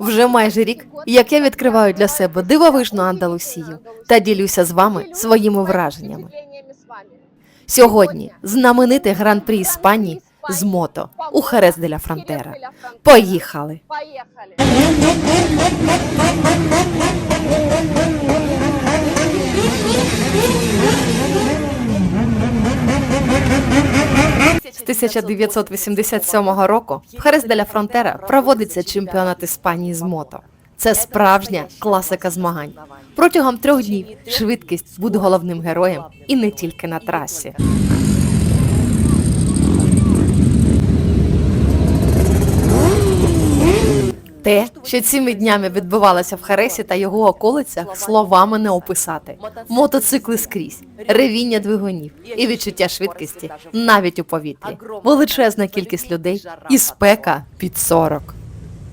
Вже майже рік, як я відкриваю для себе дивовижну Андалусію та ділюся з вами своїми враженнями. Сьогодні знаменитий гран-прі Іспанії з мото у Херес де ля Фронтера. Поїхали! З 1987 року в Херес де ля Фронтера проводиться чемпіонат Іспанії з мото. Це справжня класика змагань. Протягом трьох днів швидкість буде головним героєм і не тільки на трасі. Те, що цими днями відбувалося в Харесі та його околицях, словами не описати. Мотоцикли скрізь, ревіння двигунів і відчуття швидкості навіть у повітрі. Величезна кількість людей і спека під 40.